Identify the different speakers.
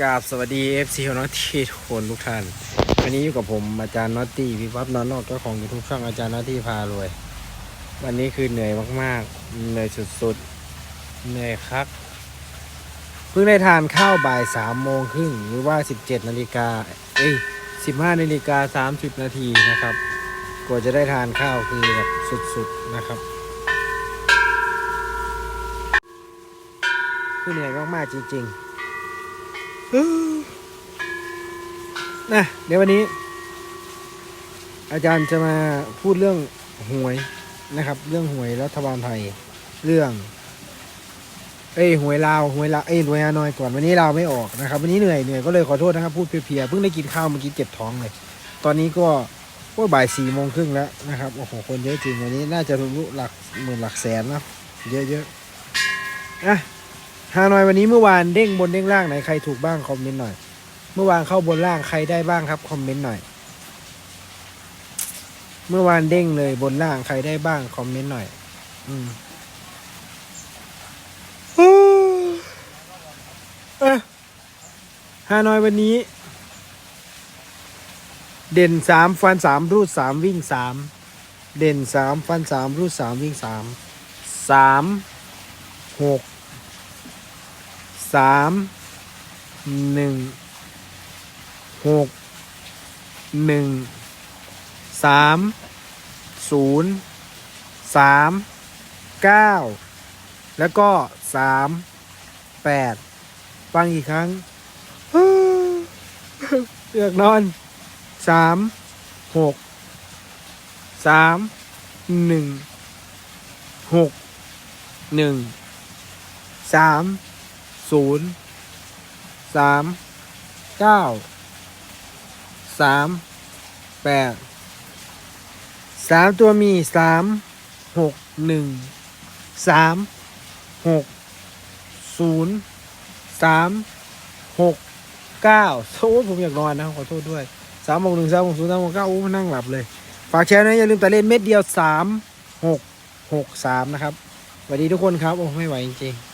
Speaker 1: กราบสวัสดี FC ของน้องทีทุกคนทุกท่าน วันนี้อยู่กับผมอาจารย์น็อตตี้วิวัฒน์นอนนอกเจ้าของยูทูบช่องอาจารย์น็อตตี้พารวย วันนี้คือเหนื่อยมากๆ เหนื่อยสุดๆ เหนื่อยคักเพิ่งได้ทานข้าวบ่ายสามโมงครึ่งหรือว่า17นาฬิกาเอ้ย15นาฬิกา30นาทีนะครับ กว่าจะได้ทานข้าวคือแบบสุดๆนะครับคือเหนื่อยมากๆจริง ๆ นะเดี๋ยววันนี้ อาจารย์จะมาพูดเรื่องหวยนะครับ เรื่องหวยรัฐบาลไทย เรื่อง เอ้ยหวยลาวหวยลาวเอ้ยหวยฮานอยก่อนวันนี้เราวไม่ออกนะครับ วันนี้เหนื่อยเหนื่อยก็เลยขอโทษนะครับพูดเพียๆเพิ่งได้กินข้าวเมื่อกี้เจ็บท้องเลย ตอนนี้ก็ก็บ่ายสี่โมงครึ่งแล้วนะครับโอ้โหคนเยอะจริงวันนี้น่าจะทะลุหลักหมื่นหลักแสนนะเยอะๆอะ ฮานอยวันนี้เมื่อวานเด้งบนเด้งล่างไหนใครถูกบ้างคอมเมนต์หน่อย เมื่อวานเข้าบนล่างใครได้บ้างครับคอมเมนต์หน่อย เมื่อวานเด้งเลยบนล่างใครได้บ้างคอมเมนต์หน่อย อืมเอะฮานอยวันนี้ เด่นสามฟันสามรูดสามวิ่งสามเด่นสามฟันสามรูดสามวิ่งสามสามหก สามหนึ่งหกหนึ่งสามศูนย์สามเก้าแล้วก็สามแปดฟังอีกครั้งเลือกนอนสามหกสามหนึ่งหกหนึ่งสาม ศูนย์สามเก้าสามแปดสามตัวมีสามหกหนึ่งสามหกศูนย์สามหกเก้าโอ้ผมอยากนอนนะขอโทษด้วยสามหกหนึ่งสามหกศูนย์สามหกเก้าโอ้ยนั่งหลับเลย ฝากแชร์นะอย่าลืมแต่เล่นเม็ดเดียวสามหกหกสามนะครับสวัสดีทุกคนครับ โอ้ไม่ไหวจริงๆ